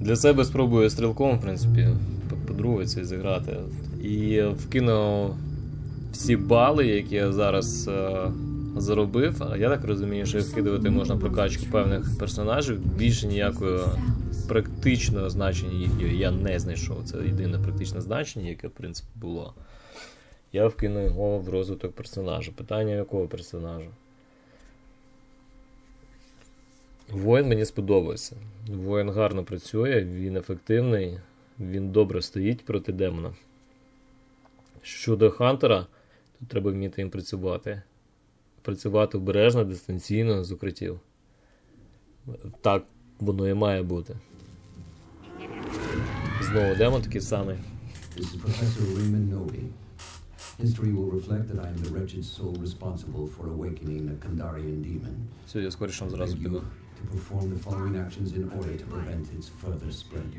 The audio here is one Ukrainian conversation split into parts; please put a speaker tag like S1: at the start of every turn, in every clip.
S1: Для себе спробую стрілком, в принципі, п- по-друге, це зіграти. І вкину всі бали, які я зараз е, заробив. А я так розумію, що вкидувати можна прокачку певних персонажів. Більше ніякого практичного значення їх я не знайшов. Це єдине практичне значення, яке, в принципі, було. Я вкину його в розвиток персонажа. Питання якого персонажа? Воїн мені сподобався. Воїн гарно працює, він ефективний, він добре стоїть проти демона. Щодо Хантера, тут треба вміти їм працювати. Працювати обережно, дистанційно з укриттів. Так воно і має бути. Знову демон такий самий.
S2: This is Professor Raymond Noby. History will reflect that I am the wretched soul responsible for awakening the Kandarian demon.
S1: Все, я скоріше зразу піду.
S2: you to perform the following actions in order to prevent its further spread.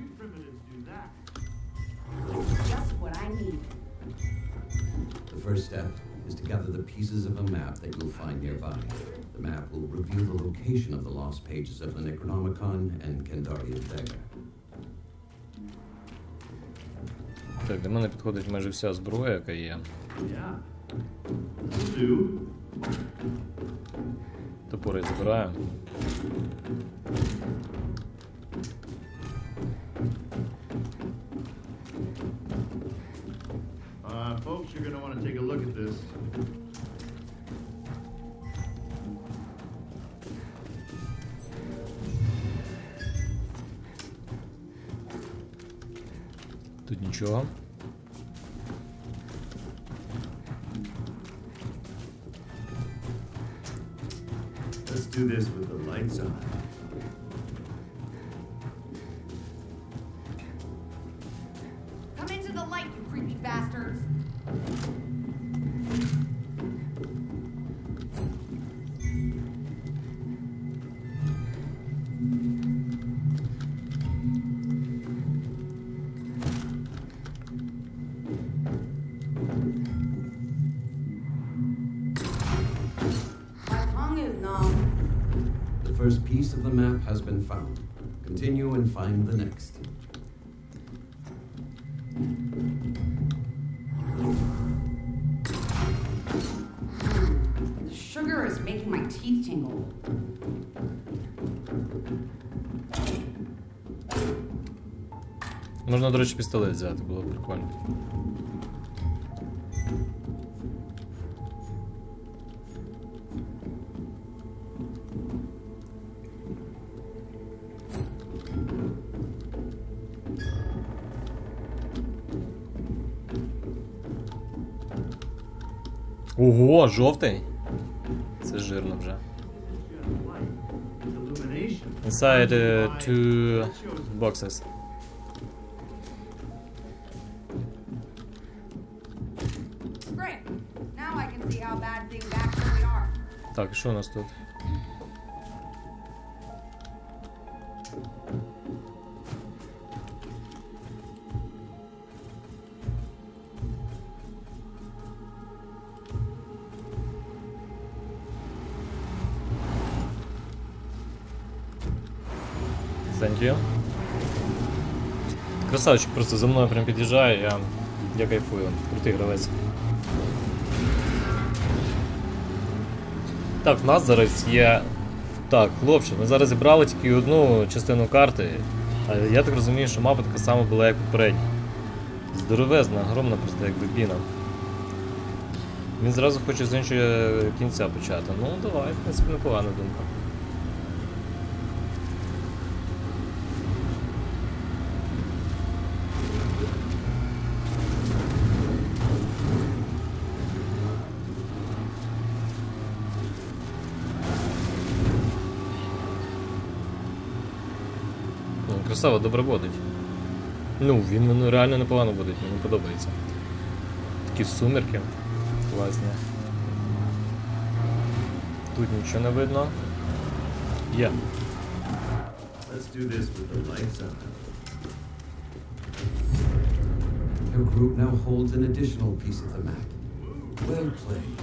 S3: Just what I need.
S2: The first step is to gather the pieces of a map that you'll find nearby. The map will reveal the location of the lost pages of the Necronomicon and Kandarian dagger.
S1: Так, до мене підходить майже вся зброя, яка є.
S4: Yeah. This'll do.
S1: Топори я забираю. нічого.
S4: Let's do this with the lights on.
S2: piece of the map has been found. Continue and find the next.
S3: The sugar is making my teeth tingle.
S1: Можна, до речі, пістолет взяти, було б прикольно. Ого, жовтий. Це жирно вже. Inside uh, two boxes. Так, що у нас тут? Thank you. Красавчик просто за мною прям під'їжджає, я, я кайфую. Крутий гравець. Так, в нас зараз є. Так, хлопче, ми зараз зібрали тільки одну частину карти. А я так розумію, що мапа така сама була, як попередня. Здоровезна, огромна просто як бібіна. Він зразу хоче з іншого кінця почати. Ну, давай, в принципі, непогана думка. Красава, добре водить. Ну, він ну, реально непогано водить, мені подобається. Такі сумерки. Класні. Тут нічого не видно. Є.
S4: Let's do this with the lights on.
S2: Your group now holds an additional piece of the map. Well played.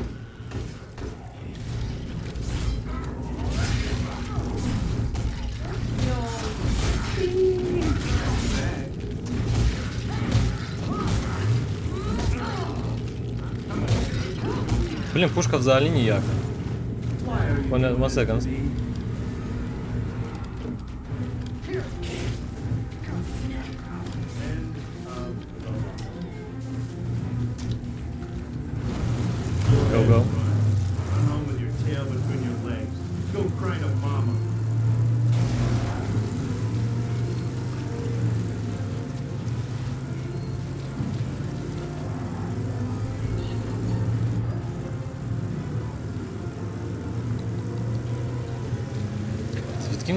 S1: Блін, пушка взагалі ніяка.
S4: Why are you
S1: One,
S4: doing
S1: one second.
S4: this to me? End of the line.
S1: Go, go.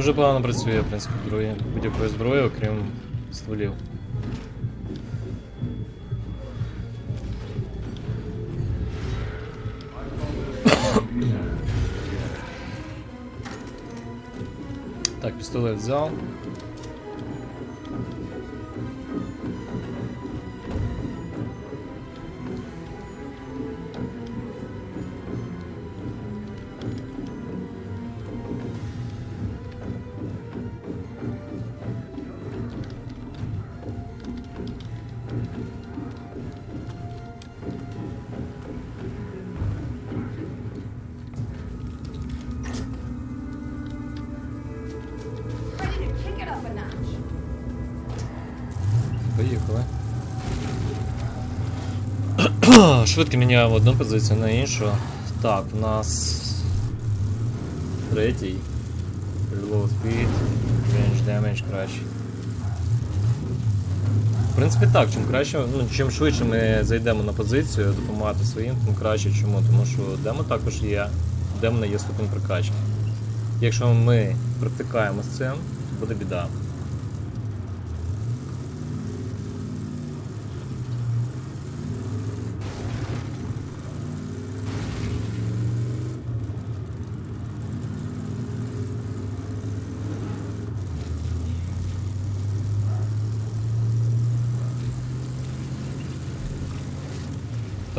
S1: Дуже погано працює, в принципі, зброї, будь-якої зброї, окрім стволів. Так, пістолет взяв. Швидко міняємо одну позицію на іншу. Так, у нас третій. Reload speed, range damage кращий. В принципі так, чим краще, ну чим швидше ми зайдемо на позицію, допомагати своїм, тим краще. Чому? Тому що демо також є, в демона є ступінь прокачки. Якщо ми практикаємо з цим, то буде біда.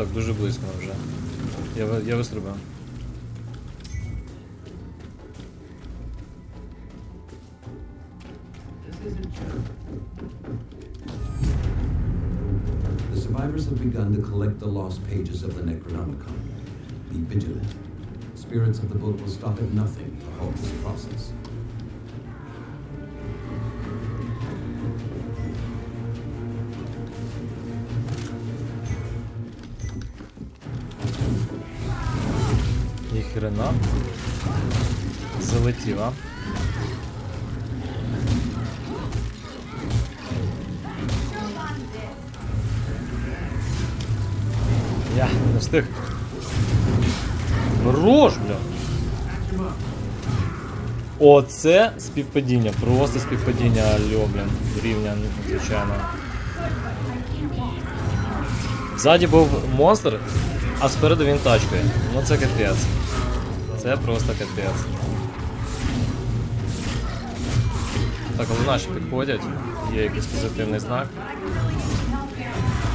S1: Так, дуже близько вже. Я, ви- я вистрибав.
S4: This isn't true.
S2: The survivors have begun to collect the lost pages of the Necronomicon. Be vigilant. Spirits of the book will stop at nothing to halt this process.
S1: Ніхрена. Залетів, а?
S3: Choke on this.
S1: Я не встиг. Рож, бля. Оце співпадіння, просто співпадіння альо, блін, рівня, звичайно. Ззаді був монстр, а спереду він тачкою. Ну це капець. Це просто капець. Так, але наші підходять, є якийсь позитивний знак.
S3: But I can really use some help here.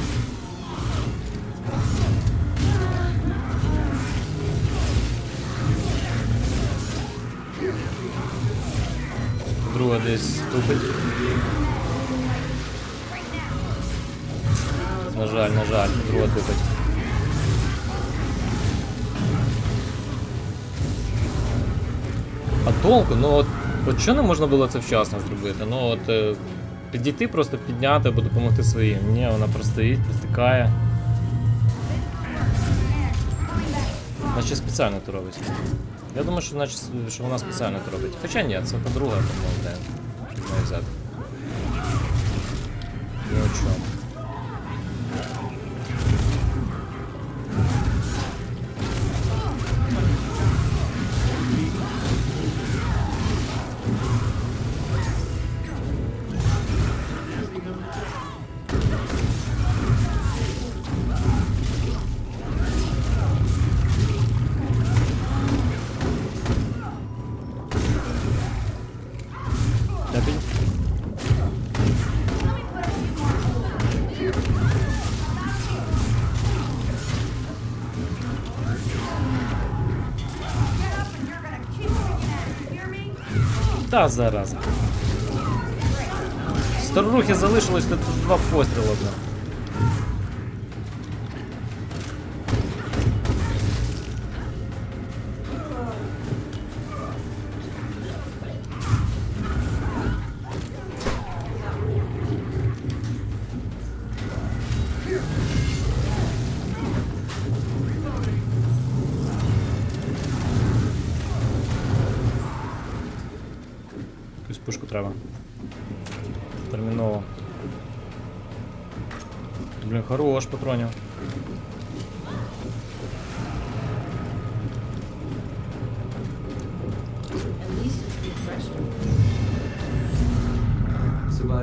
S1: Друга десь тупить. На жаль, на жаль, друга тупить. А толку, ну от, от що не можна було це вчасно зробити? Ну от е, підійти, просто підняти або допомогти своїм. Ні, вона просто стоїть, підтикає. Наче спеціально це робить. Я думаю, що, наче, що вона спеціально це робить. Хоча ні, це подруга, по-моєму, де. Що з взяти. Ні о чому. Та зараза. Старухи залишилось тут два постріли.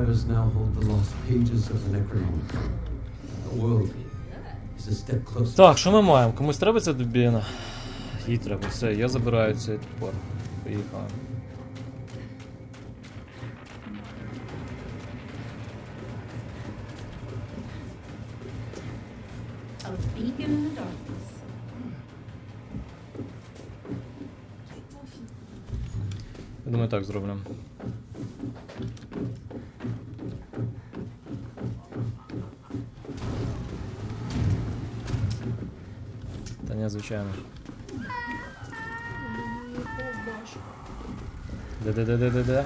S2: Survivors now hold the lost pages of the Necronomicon. The world is a step closer.
S1: Так, що ми маємо? Комусь треба ця дубіна? Їй треба, все, я забираю цей топор. Поїхали. Я думаю, так зроблю. Та не, звичайно. Де-де-де-де-де-де?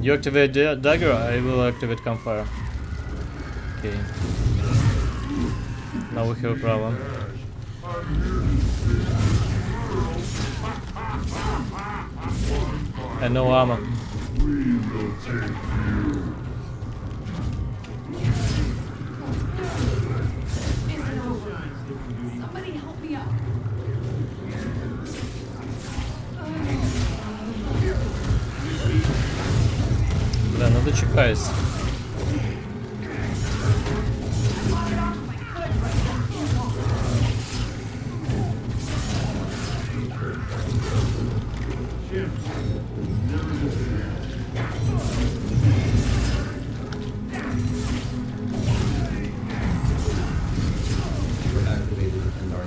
S1: You activate da- dagger, I will activate campfire. Okay. Now we have a problem. And no armor.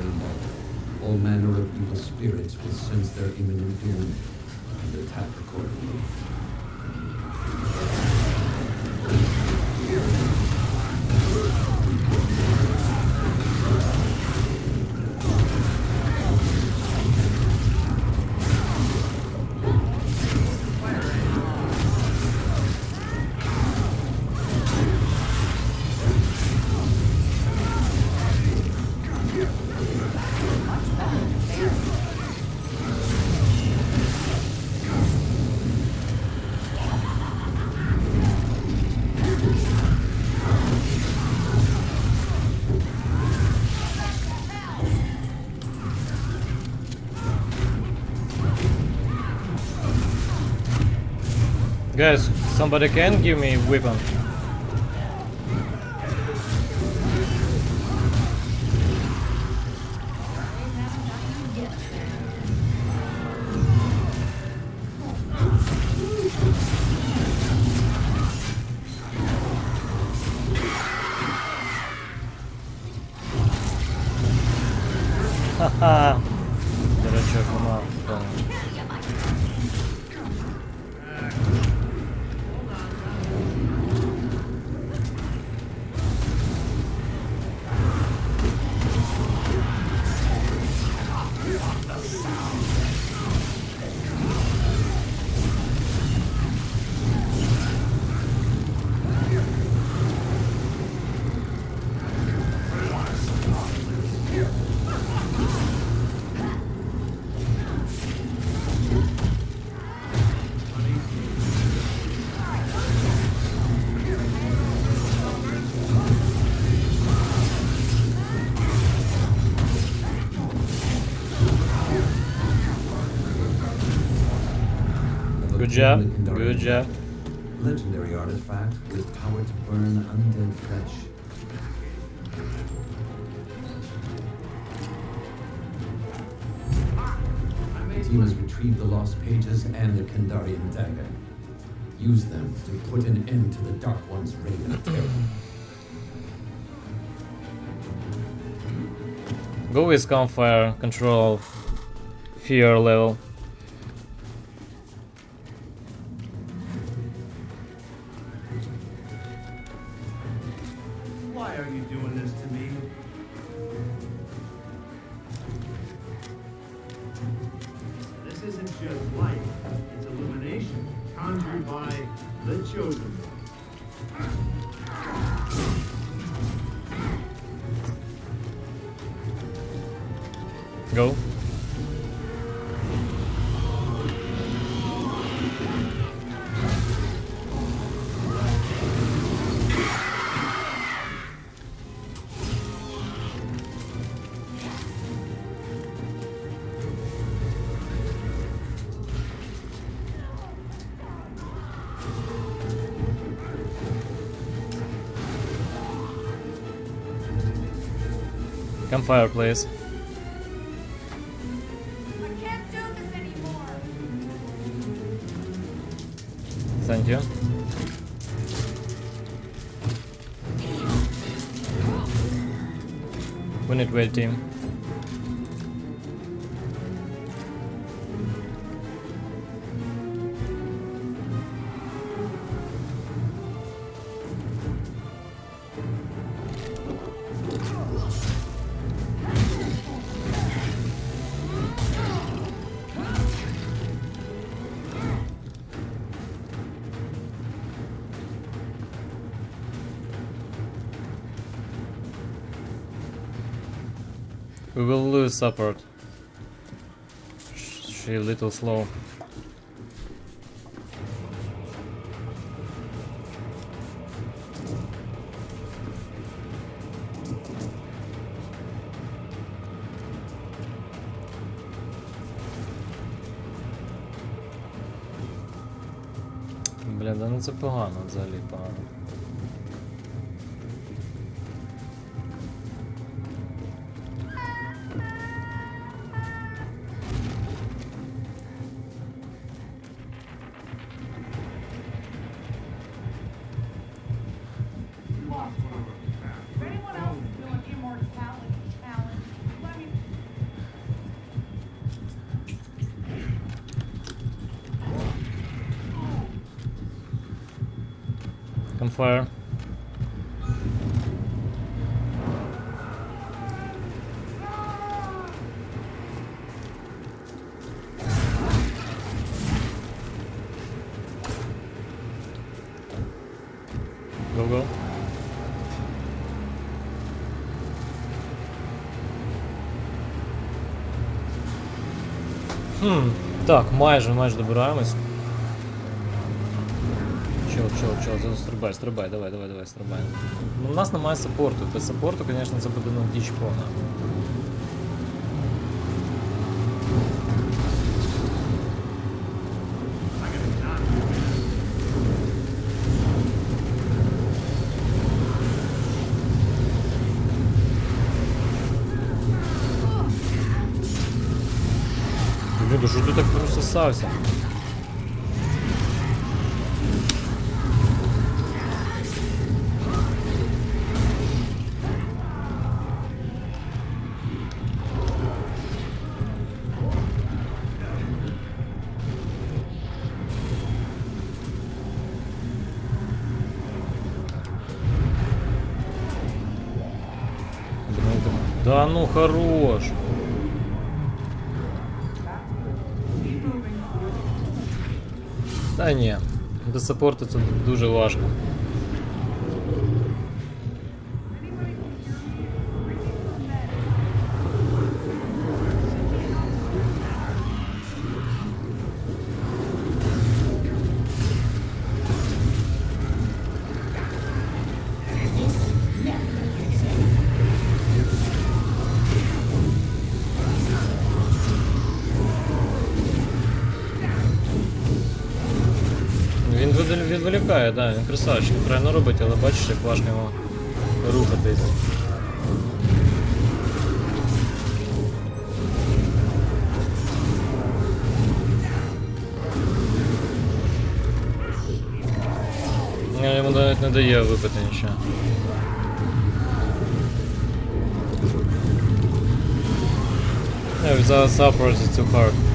S2: Involved. All manner of evil spirits will sense their imminent doom and attack accordingly.
S1: Guys, somebody can give me weapon. Job. Good job.
S2: Legendary artifact with power to burn undead flesh. The team has retrieved the lost pages and the Kandarian dagger. Use them to put an end to the Dark One's reign of terror.
S1: Go with Gunfire, control, fear level. Go. Campfire, please. Goodwill team. We will lose support. Sh- She a little slow. Бля, да ну це погано взагалі погано. Go, go. Хм, так, майже, майже добираємось. Чел, чел, чел, стрибай, стрибай, давай, давай, давай, стрибай. Ну, у нас немає саппорту. Без саппорту, звісно, це буде ну, діч повна. Да що ти так прососався? Да ну хорош. Саппорту це дуже важко. Відволікає, да, він красавчик, правильно робить, але бачиш, як важко йому рухатись. Я йому навіть не дає випити нічого. Yeah, without support it's too hard.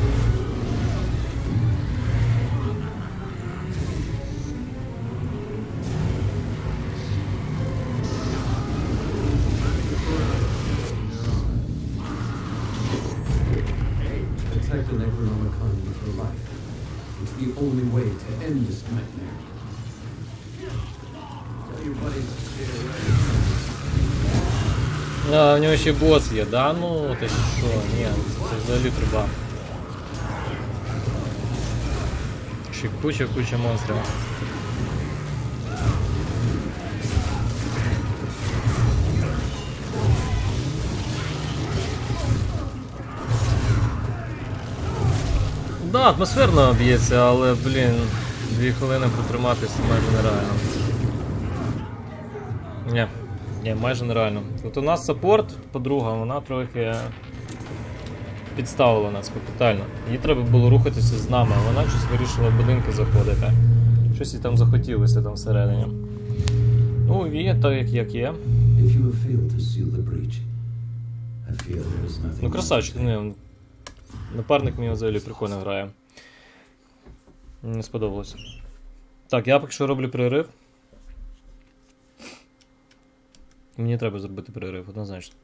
S2: To end this nightmare. Tell your.
S1: А, в нього ще бос є, да? Ну, ти що, ні, це взагалі труба. Ще куча-куча монстрів. Да, атмосферно б'ється, але, блін, дві хвилини протриматися майже нереально. Ні, ні, майже нереально. От у нас саппорт, подруга, вона трохи підставила нас капітально. Їй треба було рухатися з нами, а вона щось вирішила в будинки заходити. Щось їй там захотілося там всередині. Ну, є так, як, як є. Ну, красавчик,
S2: say.
S1: ну, напарник мені взагалі прикольно грає. Мені сподобалося. Так, я поки що роблю перерив. Мені треба зробити перерив, однозначно.